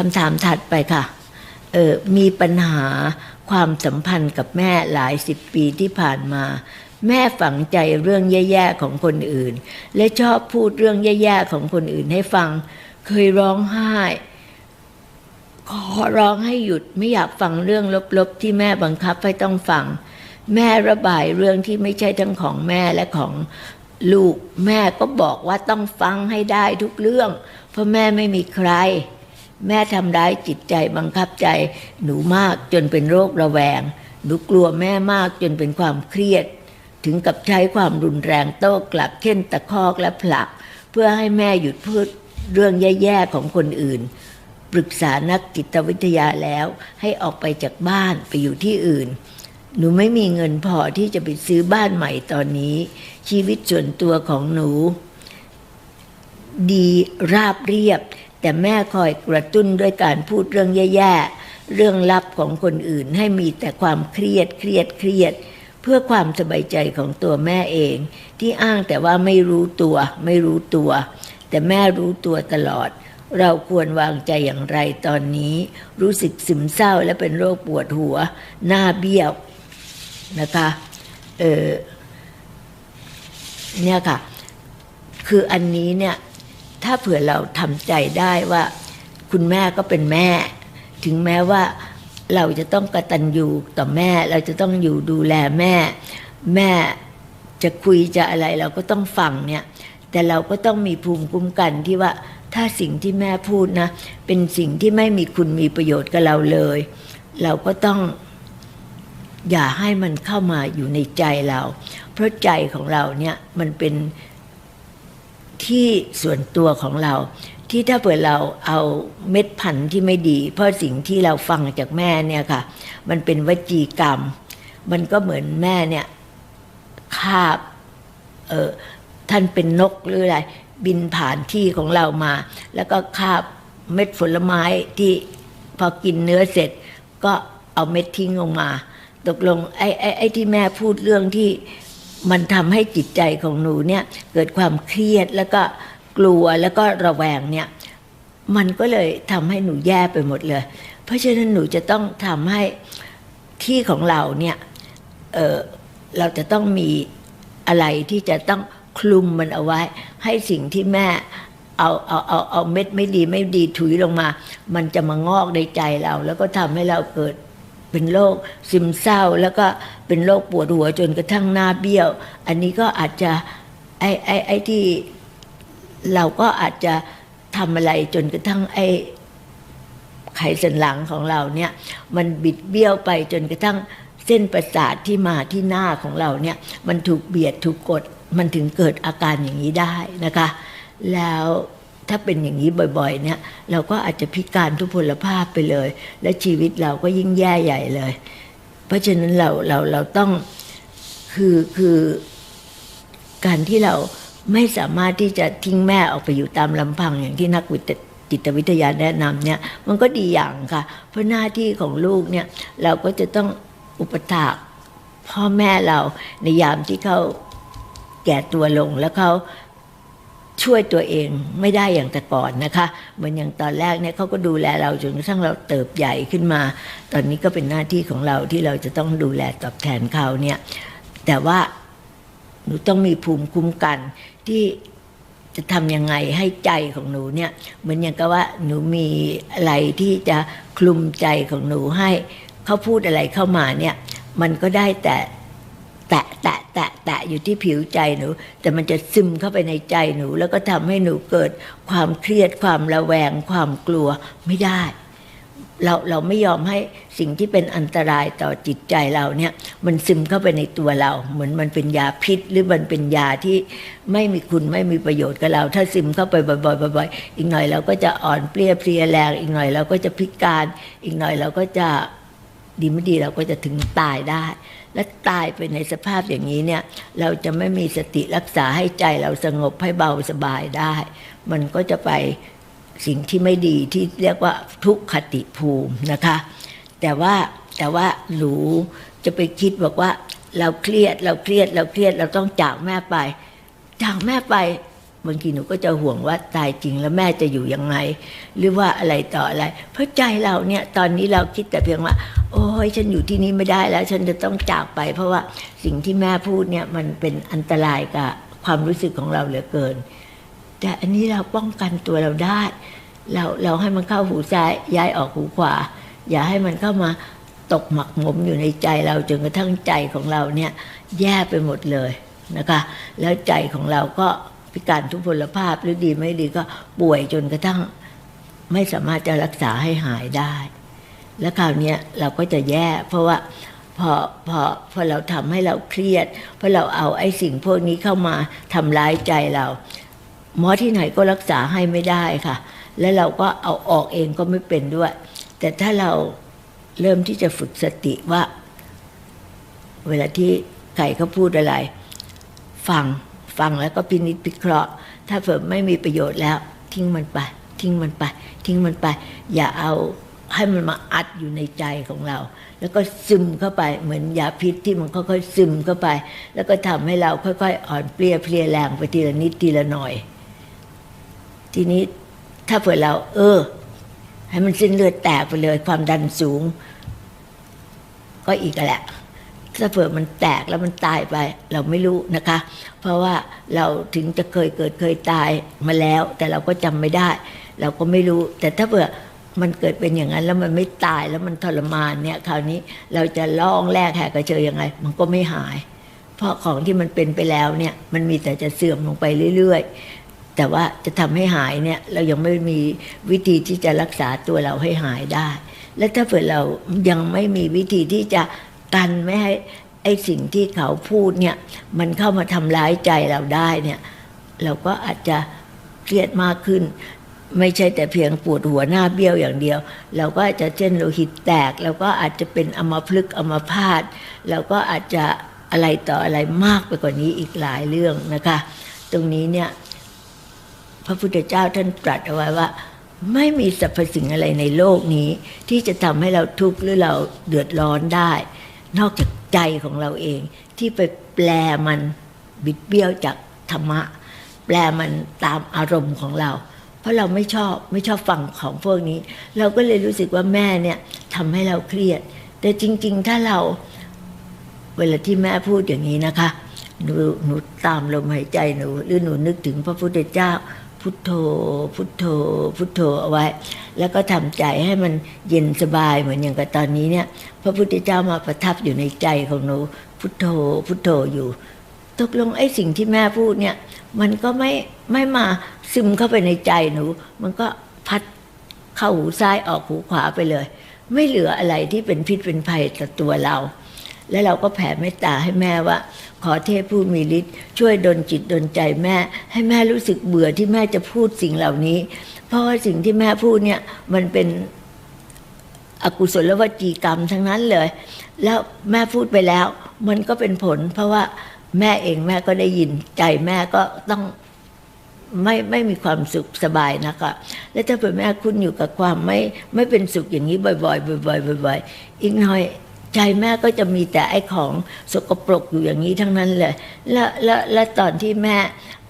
คำถามถัดไปค่ะเออมีปัญหาความสัมพันธ์กับแม่หลายสิบปีที่ผ่านมา แม่ฝังใจเรื่องแย่ๆของคนอื่น และชอบพูดเรื่องแย่ๆของคนอื่นให้ฟัง เคยร้องไห้ ขอร้องให้หยุดไม่อยากฟังเรื่องลบๆ ที่แม่บังคับให้ต้องฟัง แม่ระบายเรื่องที่ไม่ใช่ทั้งของแม่และของลูก แม่ก็บอกว่าต้องฟังให้ได้ทุกเรื่อง เพราะแม่ไม่มีใคร แม่ทำร้ายจิตใจบังคับใจ หนูมากจนเป็นโรคระแวง หนูกลัวแม่มากจนเป็นความเครียด ถึงกับใช้ความรุนแรงโต้กลับเช่นตะคอกและผลัก เพื่อให้แม่หยุดพูดเรื่องแย่ๆของคนอื่น ปรึกษานักจิตวิทยาแล้วให้ออกไปจากบ้านไปอยู่ที่อื่น หนูไม่มีเงินพอที่จะไปซื้อบ้านใหม่ตอนนี้ ชีวิตส่วนตัวของหนู ดีราบเรียบ แต่แม่คอยกระตุ้นด้วยการพูดเรื่องแย่ๆ เรื่องลับของคนอื่นให้มีแต่ความเครียดเครียดเครียด เพื่อความสบายใจของตัวแม่เอง ที่อ้างแต่ว่าไม่รู้ตัว ไม่รู้ตัว แต่แม่รู้ตัวตลอด เราควรวางใจอย่างไรตอนนี้ รู้สึกซึมเศร้าและเป็นโรคปวดหัว หน้าเบี้ยวนะคะเออเนี่ยค่ะ คืออันนี้เนี่ย ถ้าเผื่อเราทำใจได้ว่า คุณแม่ก็เป็นแม่ ถึงแม้ว่าเราจะต้องกระตันอยู่ต่อแม่ เราจะต้องอยู่ดูแลแม่ แม่จะคุยจะอะไรเราก็ต้องฟังเนี่ย แต่เราก็ต้องมีภูมิคุ้มกันที่ว่าถ้าสิ่งที่แม่พูดนะ เป็นสิ่งที่ไม่มีคุณมีประโยชน์กับเราเลย เราก็ต้องอย่าให้มันเข้ามาอยู่ในใจเรา เพราะใจของเราเนี่ยมันเป็น ที่ส่วนตัวของเรา ที่ถ้าเผื่อเราเอาเม็ดพันธุ์ที่ไม่ดี เพราะสิ่งที่เราฟังจากแม่เนี่ยค่ะ มันเป็นวจีกรรม มันก็เหมือนแม่เนี่ยคาบเออท่านเป็นนกหรืออะไรบินผ่านที่ของเรามา แล้วก็คาบเม็ดผลไม้ที่พอกินเนื้อเสร็จ ก็เอาเม็ดทิ้งลงมา ตกลงไอ้ไอ้ไอ้ที่แม่พูดเรื่องที่ มันทำให้จิตใจของหนูเนี่ยเกิดความเครียดแล้วก็กลัวแล้วก็ระแวงเนี่ยมันก็เลยทำให้หนูแย่ไปหมดเลย เพราะฉะนั้นหนูจะต้องทำให้ที่ของเราเนี่ยเออเราจะต้องมีอะไรที่จะต้องคลุมมันเอาไว้ ให้สิ่งที่แม่เอาเอาเอาเอาเม็ดไม่ดีไม่ดีถุยลงมา มันจะมางอกในใจเรา แล้วก็ทำให้เราเกิด เป็นโรคซึมเศร้า แล้วก็เป็นโรคปวดหัวจนกระทั่งหน้าเบี้ยว อันนี้ก็อาจจะไอ้ไอ้ไอ้ที่เราก็อาจจะทำอะไรจนกระทั่งไอ้ไขสันหลังของเราเนี่ย มันบิดเบี้ยวไปจนกระทั่งเส้นประสาทที่มาที่หน้าของเราเนี่ย มันถูกเบียดถูกกดมันถึงเกิดอาการอย่างนี้ได้นะคะ แล้ว ถ้าเป็นอย่างนี้บ่อยๆ เนี่ย เราก็อาจจะพิการทุพพลภาพไปเลย และชีวิตเราก็ยิ่งแย่ใหญ่เลย เพราะฉะนั้นเราเราเราต้องคือคือการที่เราไม่สามารถที่จะทิ้งแม่ออกไปอยู่ตามลำพังอย่างที่นักวิทยจิตวิทยาแนะนำเนี่ยมันก็ดีอย่างค่ะ เพราะหน้าที่ของลูกเนี่ยเราก็จะต้องอุปถากพ่อแม่เราในยามที่เขาแก่ตัวลงแล้วเขา ช่วยตัวเองไม่ได้อย่างแต่ก่อนนะคะเหมือนอย่างตอนแรกเนี่ยเขาก็ดูแลเราจนกระทั่งเราเติบใหญ่ขึ้นมา ตอนนี้ก็เป็นหน้าที่ของเราที่เราจะต้องดูแลตอบแทนเขาเนี่ยแต่ว่าหนูต้องมีภูมิคุ้มกันที่จะทำยังไงให้ใจของหนูเนี่ยเหมือนอย่างกับว่าหนูมีอะไรที่จะคลุมใจของหนูให้เขาพูดอะไรเข้ามาเนี่ยมันก็ได้แต่ แตะแตะแตะแตะอยู่ที่ผิวใจหนู แต่มันจะซึมเข้าไปในใจหนู แล้วก็ทำให้หนูเกิดความเครียดความระแวง ความกลัวไม่ได้ เราเราไม่ยอมให้สิ่งที่เป็นอันตรายต่อจิตใจเราเนี่ย มันซึมเข้าไปในตัวเรา เหมือนมันเป็นยาพิษ หรือมันเป็นยาที่ไม่มีคุณไม่มีประโยชน์กับเรา ถ้าซึมเข้าไปบ่อยๆบ่อยๆอีกหน่อยเราก็จะอ่อนเปรี้ยเพลียแรงอีกหน่อยเราก็จะพิการ อีกหน่อยเราก็จะดีไม่ดีเราก็จะถึงตายได้ และตายไปในสภาพอย่างนี้เนี่ย เราจะไม่มีสติรักษาให้ใจเราสงบให้เบาสบายได้ มันก็จะไปสิ่งที่ไม่ดีที่เรียกว่าทุกขติภูมินะคะ แต่ว่าแต่ว่าหนูจะไปคิดบอกว่าเราเครียดเราเครียดเราเครียดเราต้องจากแม่ไป จากแม่ไป บางทีหนูก็จะห่วงว่าตายจริงแล้วแม่จะอยู่ยังไง หรือว่าอะไรต่ออะไร เพราะใจเราเนี่ยตอนนี้เราคิดแต่เพียงว่า โอ้ยฉันอยู่ที่นี่ไม่ได้แล้ว ฉันจะต้องจากไป เพราะว่าสิ่งที่แม่พูดเนี่ยมันเป็นอันตรายกับความรู้สึกของเราเหลือเกิน แต่อันนี้เราป้องกันตัวเราได้ เราเราให้มันเข้าหูซ้ายย้ายออกหูขวา อย่าให้มันเข้ามาตกหมักหมมอยู่ในใจเราจนกระทั่งใจของเราเนี่ยแย่ไปหมดเลยนะคะ แล้วใจของเราก็ พิการทุพพลภาพหรือดีไม่ดีก็ป่วยจนกระทั่งไม่สามารถจะรักษาให้หายได้ แล้วคราวนี้เราก็จะแย่เพราะว่าพอพอพอเราทำให้เราเครียด เพราะเราเอาไอ้สิ่งพวกนี้เข้ามาทำร้ายใจเรา หมอที่ไหนก็รักษาให้ไม่ได้ค่ะ แล้วเราก็เอาออกเองก็ไม่เป็นด้วย แต่ถ้าเราเริ่มที่จะฝึกสติว่า เวลาที่ไก่เขาพูดอะไร ฟัง ฟังแล้วก็พินิจพิเคราะห์ ถ้าเผื่อไม่มีประโยชน์แล้ว ทิ้งมันไป ทิ้งมันไป ทิ้งมันไป อย่าเอาให้มันมาอัดอยู่ในใจของเรา แล้วก็ซึมเข้าไปเหมือนยาพิษที่มันค่อยๆซึมเข้าไป แล้วก็ทำให้เราค่อย ๆ อ่อนเปลี้ยเพลียแรงไปทีละนิดทีละหน่อย ทีนี้ถ้าเผื่อเรา เออ ให้มันเส้นเลือดแตกไปเลยความดันสูง ก็อีกแหละ ถ้าเผื่อมันแตกแล้วมันตายไป เราไม่รู้นะคะ เพราะว่าเราถึงจะเคยเกิดเคยตายมาแล้ว แต่เราก็จำไม่ได้ เราก็ไม่รู้ แต่ถ้าเผื่อมันเกิดเป็นอย่างนั้นแล้วมันไม่ตายแล้วมันทรมานเนี่ยคราวนี้เราจะล่องแรกแหกกระเจอยังไง มันก็ไม่หาย เพราะของที่มันเป็นไปแล้วเนี่ยมันมีแต่จะเสื่อมลงไปเรื่อยๆ แต่ว่าจะทำให้หายเนี่ยเรายังไม่มีวิธีที่จะรักษาตัวเราให้หายได้ และถ้าเผื่อเรายังไม่มีวิธีที่จะ กันไม่ให้ไอ้สิ่งที่เขาพูดเนี่ย มันเข้ามาทำร้ายใจเราได้เนี่ย เราก็อาจจะเครียดมากขึ้น ไม่ใช่แต่เพียงปวดหัวหน้าเบี้ยวอย่างเดียว เราก็อาจจะเส้นโลหิตแตก เราก็อาจจะเป็นอมพฤกอมพาตเราก็อาจจะอะไรต่ออะไรมากไปกว่านี้อีกหลายเรื่องนะคะ ตรงนี้เนี่ย พระพุทธเจ้าท่านตรัสเอาไว้ว่า ไม่มีสรรพสิ่งอะไรในโลกนี้ ที่จะทำให้เราทุกข์หรือเราเดือดร้อนได้ นอกจากใจของเราเอง ที่ไปแปลมันบิดเบี้ยวจากธรรมะ แปลมันตามอารมณ์ของเรา เพราะเราไม่ชอบไม่ชอบฟังของพวกนี้ เราก็เลยรู้สึกว่าแม่เนี่ยทำให้เราเครียด แต่จริง ๆ ถ้าเราเวลาที่แม่พูดอย่างนี้นะคะหนูหนูตามลมหายใจหนูหรือหนูนึกถึงพระพุทธเจ้า พุทโธ พุทโธ พุทโธเอาไว้ แล้วก็ทำใจให้มันเย็นสบายเหมือนอย่างกับตอนนี้เนี่ย พระพุทธเจ้ามาประทับอยู่ในใจของหนูพุทโธ พุทโธอยู่ตกลงไอ้สิ่งที่แม่พูดเนี่ย มันก็ไม่ไม่มาซึมเข้าไปในใจหนู มันก็พัดเข้าหูซ้ายออกหูขวาไปเลย ไม่เหลืออะไรที่เป็นพิษเป็นภัยต่อตัวเรา แล้วเราก็แผ่เมตตาให้แม่ว่า ขอเทพผู้มีฤทธิ์ช่วยดลจิตดลใจแม่ ให้แม่รู้สึกเบื่อที่แม่จะพูดสิ่งเหล่านี้ เพราะว่าสิ่งที่แม่พูดเนี่ยมันเป็นอกุศลวจีกรรมทั้งนั้นเลย แล้วแม่พูดไปแล้ว มันก็เป็นผล เพราะว่าแม่เองแม่ก็ได้ยินใจแม่ก็ต้องไม่ไม่มีความสุขสบายนะคะแล้วถ้าเป็นแม่คุณอยู่กับความไม่ไม่เป็นสุขอย่างนี้บ่อยๆบ่อยๆบ่อยๆอีกหน่อย ใจแม่ก็จะมีแต่ไอ้ของสกปรกอยู่อย่างนี้ทั้งนั้นเลย แล้วแล้วแล้วตอนที่แม่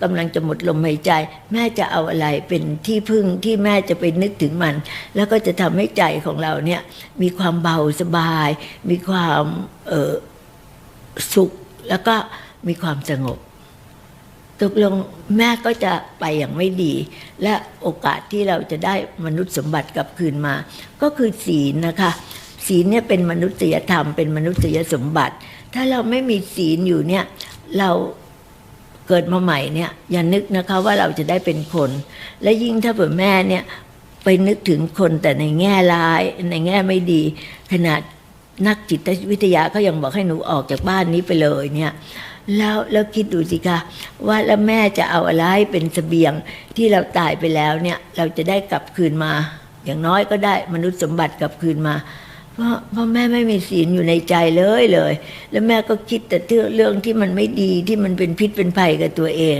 กำลังจะหมดลมหายใจ แม่จะเอาอะไรเป็นที่พึ่งที่แม่จะไปนึกถึงมัน แล้วก็จะทำให้ใจของเราเนี่ยมีความเบาสบาย มีความเออสุขแล้วก็มีความสงบตกลงแม่ก็จะไปอย่างไม่ดี และโอกาสที่เราจะได้มนุษย์สมบัติกลับคืนมา ก็คือศีลนะคะ ศีลเนี่ยเป็นมนุษยธรรมเป็นมนุษยสมบัติ ถ้าเราไม่มีศีลอยู่เนี่ยเราเกิดมาใหม่เนี่ยอย่านึกนะคะว่าเราจะได้เป็นคน และยิ่งถ้าเผื่อแม่เนี่ยไปนึกถึงคนแต่ในแง่ร้ายในแง่ไม่ดี ขนาดนักจิตวิทยาเขายังบอกให้หนูออกจากบ้านนี้ไปเลยเนี่ยแล้วแล้วคิดดูสิคะว่าแล้วแม่จะเอาอะไรเป็นเสบียงที่เราตายไปแล้วเนี่ยเราจะได้กลับคืนมา อย่างน้อยก็ได้มนุษย์สมบัติกลับคืนมา เพราะเพราะแม่ไม่มีศีลอยู่ในใจเลยเลย แล้วแม่ก็คิดแต่เรื่องที่มันไม่ดีที่มันเป็นพิษเป็นภัยกับตัวเอง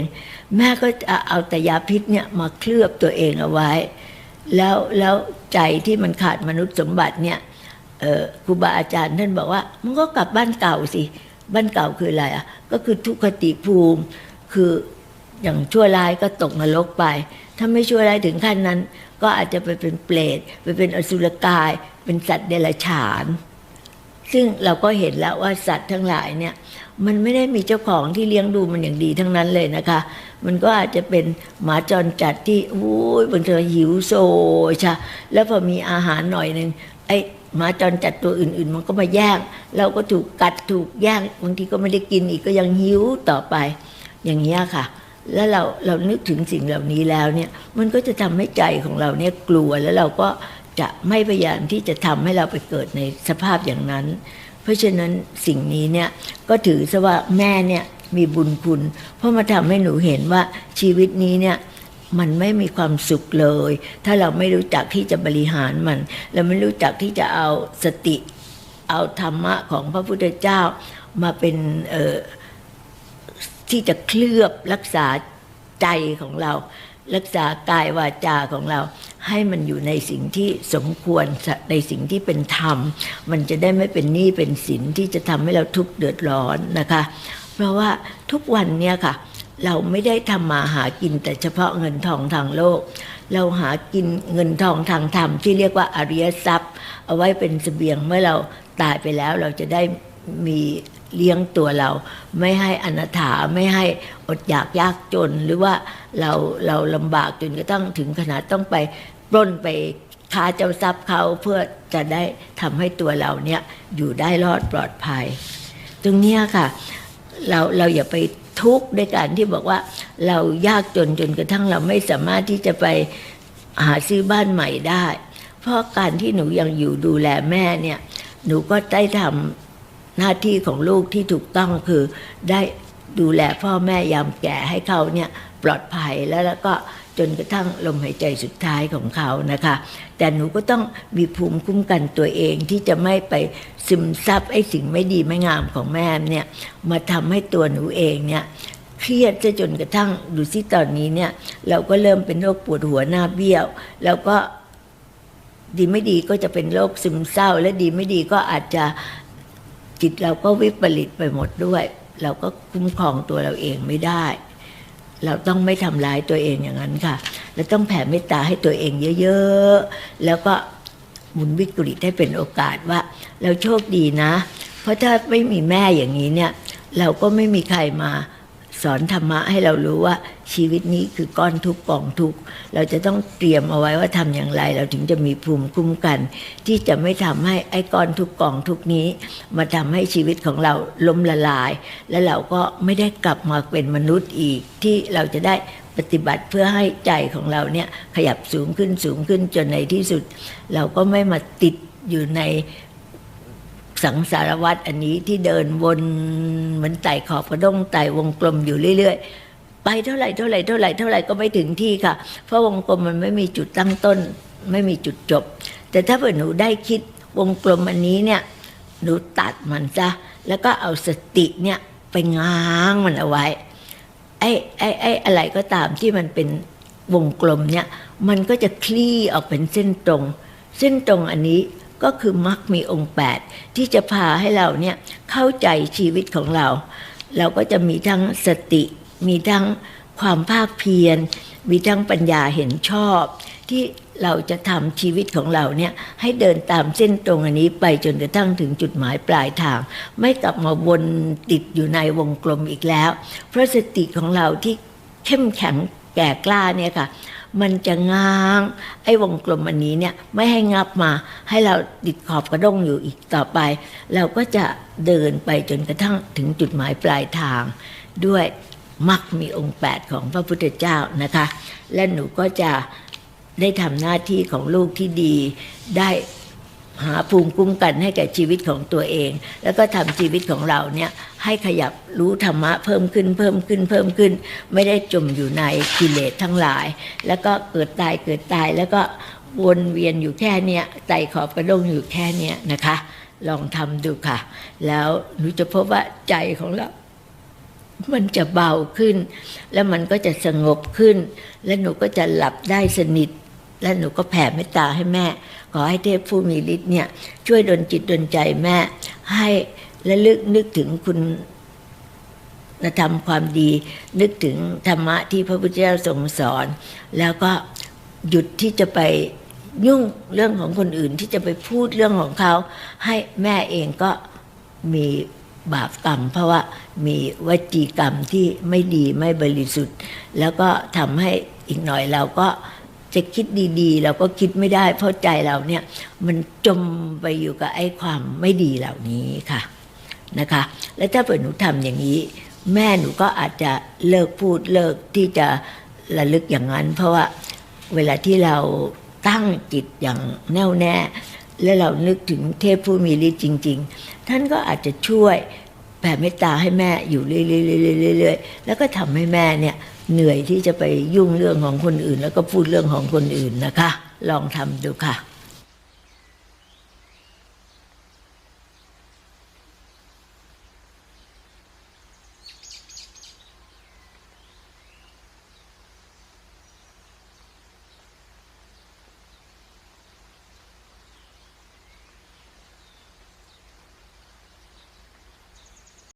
แม่ก็เอาแต่ยาพิษเนี่ยมาเคลือบตัวเองเอาไว้ แล้วแล้วใจที่มันขาดมนุษย์สมบัติเนี่ยครูบาอาจารย์ท่านบอกว่ามันก็กลับบ้านเก่าสิบ้านเก่าคืออะไรอะก็คือทุกขติภูมิคืออย่างชั่วร้ายก็ตกนรกไป ถ้าไม่ชั่วร้ายถึงขั้นนั้น ก็อาจจะไปเป็นเปรตไปเป็นอสุรกาย เป็นสัตว์เดรัจฉาน ซึ่งเราก็เห็นแล้วว่าสัตว์ทั้งหลายเนี่ย มันไม่ได้มีเจ้าของที่เลี้ยงดูมันอย่างดีทั้งนั้นเลยนะคะ มันก็อาจจะเป็นหมาจรจัดที่อุ้ยบางทีหิวโซชะแล้วพอมีอาหารหน่อยหนึ่งไอ้หมาจรจัดตัวอื่น ๆ มันก็มาแย่งเราก็ถูกกัดถูกแย่งบางทีก็ไม่ได้กินอีกก็ยังหิวต่อไป อย่างนี้ยค่ะ แล้วเราเรานึกถึงสิ่งเหล่านี้แล้วเนี่ยมันก็จะทำให้ใจของเราเนี่ยกลัวแล้วเราก็จะไม่พยายามที่จะทำให้เราไปเกิดในสภาพอย่างนั้น เพราะฉะนั้นสิ่งนี้เนี่ยก็ถือซะว่าแม่เนี่ยมีบุญคุณ เพราะมาทำให้หนูเห็นว่าชีวิตนี้เนี่ยมันไม่มีความสุขเลย ถ้าเราไม่รู้จักที่จะบริหารมัน เราไม่รู้จักที่จะเอาสติ เอาธรรมะของพระพุทธเจ้ามาเป็นเออ ที่จะเคลือบรักษาใจของเรา รักษากายวาจาของเรา ให้มันอยู่ในสิ่งที่สมควรในสิ่งที่เป็นธรรม มันจะได้ไม่เป็นหนี้เป็นสินที่จะทำให้เราทุกข์เดือดร้อนนะคะ เพราะว่าทุกวันเนี่ยค่ะ เราไม่ได้ทำมาหากินแต่เฉพาะเงินทองทางโลก เราหากินเงินทองทางธรรมที่เรียกว่าอริยทรัพย์ เอาไว้เป็นเสบียงเมื่อเราตายไปแล้วเราจะได้มี เลี้ยงตัวเรา ไม่ให้อนาถาไม่ให้อดอยากยากจน หรือว่าเราเราลำบากจนกระทั่งถึงขนาดต้องไปปล้นไปค้าเจ้าทรัพย์เขาเพื่อจะได้ทำให้ตัวเราเนี่ยอยู่ได้รอดปลอดภัย ตรงนี้ค่ะ เราเราอย่าไปทุกข์ด้วยการที่บอกว่าเรายากจนจนกระทั่งเราไม่สามารถที่จะไปหาซื้อบ้านใหม่ได้ เพราะการที่หนูยังอยู่ดูแลแม่เนี่ย หนูก็ได้ทำ หน้าที่ของลูกที่ถูกต้องคือได้ดูแลพ่อแม่ยามแก่ให้เขาเนี่ยปลอดภัยแล้วแล้วก็จนกระทั่งลมหายใจสุดท้ายของเขานะคะ แต่หนูก็ต้องมีภูมิคุ้มกันตัวเองที่จะไม่ไปซึมซับไอ้สิ่งไม่ดีไม่งามของแม่เนี่ยมาทำให้ตัวหนูเองเนี่ยเครียดจะจนกระทั่งดูซิตอนนี้เนี่ยเราก็เริ่มเป็นโรคปวดหัวหน้าเบี้ยว แล้วก็ดีไม่ดีก็จะเป็นโรคซึมเศร้า และดีไม่ดีก็อาจจะ จิตเราก็วิปริตไปหมดด้วย เราก็คุ้มครองตัวเราเองไม่ได้ เราต้องไม่ทำร้ายตัวเองอย่างนั้นค่ะ เราต้องแผ่เมตตาให้ตัวเองเยอะๆ แล้วก็หมุนวิกฤตให้เป็นโอกาสว่า เราโชคดีนะ เพราะถ้าไม่มีแม่อย่างนี้เนี่ย เราก็ไม่มีใครมา สอนธรรมะให้เรารู้ว่าชีวิตนี้คือก้อนทุกกองทุกเราจะต้องเตรียมเอาไว้ว่าทำอย่างไร เราถึงจะมีภูมิคุ้มกัน ที่จะไม่ทำให้ไอ้ก้อนทุกกองทุกนี้ มาทำให้ชีวิตของเราล้มละลาย และเราก็ไม่ได้กลับมาเป็นมนุษย์อีกที่เราจะได้ปฏิบัติเพื่อให้ใจของเราเนี่ยขยับสูงขึ้นสูงขึ้นจนในที่สุด เราก็ไม่มาติดอยู่ใน สังสารวัตรอันนี้ที่เดินวนเหมือนไต่ขอบกระด้งไต่วงกลมอยู่เรื่อยๆ ไปเท่าไหร่เท่าไหร่เท่าไหร่เท่าไหร่ก็ไม่ถึงที่ค่ะ เพราะวงกลมมันไม่มีจุดตั้งต้น ไม่มีจุดจบ แต่ถ้าเผื่อหนูได้คิดวงกลมอันนี้เนี่ยหนูตัดมันซะแล้วก็เอาสติเนี่ยไปง้างมันเอาไว้ไอ้ไอ้ไอ้อะไรก็ตามที่มันเป็นวงกลมเนี่ยมันก็จะคลี่ออกเป็นเส้นตรง เส้นตรงอันนี้ ก็คือมรรคมีองค์แปดที่จะพาให้เราเนี่ยเข้าใจชีวิตของเรา เราก็จะมีทั้งสติ มีทั้งความภาคเพียร มีทั้งปัญญาเห็นชอบ ที่เราจะทำชีวิตของเราเนี่ยให้เดินตามเส้นตรงอันนี้ไปจนกระทั่งถึงจุดหมายปลายทาง ไม่กลับมาวนติดอยู่ในวงกลมอีกแล้ว เพราะสติของเราที่เข้มแข็งแก่กล้าเนี่ยค่ะ มันจะง้าง ไอ้วงกลมอันนี้เนี่ยไม่ให้งับมาให้เราติดขอบกระด้งอยู่อีกต่อไป เราก็จะเดินไปจนกระทั่งถึงจุดหมายปลายทาง ด้วยมักมีองค์แปดของพระพุทธเจ้านะคะ และหนูก็จะได้ทำหน้าที่ของลูกที่ดีได้ หาภูมิคุ้มกันให้แก่ชีวิตของตัวเอง แล้วก็ทำชีวิตของเราเนี่ยให้ขยับรู้ธรรมะเพิ่มขึ้นเพิ่มขึ้นเพิ่มขึ้น ไม่ได้จมอยู่ในกิเลสทั้งหลาย แล้วก็เกิดตายเกิดตายแล้วก็วนเวียนอยู่แค่เนี้ยไต่ขอบกระด้งอยู่แค่เนี้ยนะคะ ลองทำดูค่ะ แล้วหนูจะพบว่าใจของเรามันจะเบาขึ้น แล้วมันก็จะสงบขึ้น และหนูก็จะหลับได้สนิท และหนูก็แผ่เมตตาให้แม่ ขอให้เทพผู้มีฤทธิ์เนี่ย ช่วยดลจิตดลใจแม่ ให้และลึกนึกถึงคุณทำความดี นึกถึงธรรมะที่พระพุทธเจ้าทรงสอน แล้วก็หยุดที่จะไปยุ่งเรื่องของคนอื่นที่จะไปพูดเรื่องของเขา ให้แม่เองก็มีบาปกรรม เพราะว่ามีวจีกรรมที่ไม่ดีไม่บริสุทธิ์ แล้วก็ทำให้อีกหน่อยเราก็ จะคิดดีๆ เราก็คิดไม่ได้ เพราะใจเราเนี่ยมันจมไปอยู่กับไอ้ความไม่ดีเหล่านี้ค่ะนะคะ แล้วถ้าเปิดหนูทำอย่างนี้ แม่หนูก็อาจจะเลิกพูดเลิกที่จะระลึกอย่างนั้น เพราะว่าเวลาที่เราตั้งจิตอย่างแน่วแน่ และเรานึกถึงเทพผู้มีฤทธิ์จริง ๆ ท่านก็อาจจะช่วย แผ่เมตตาให้แม่อยู่เรื่อยๆๆๆแล้วก็ทำให้แม่เนี่ยเหนื่อยที่จะไปยุ่งเรื่องของคนอื่น แล้วก็พูดเรื่องของคนอื่นนะคะ ลองทำดูค่ะ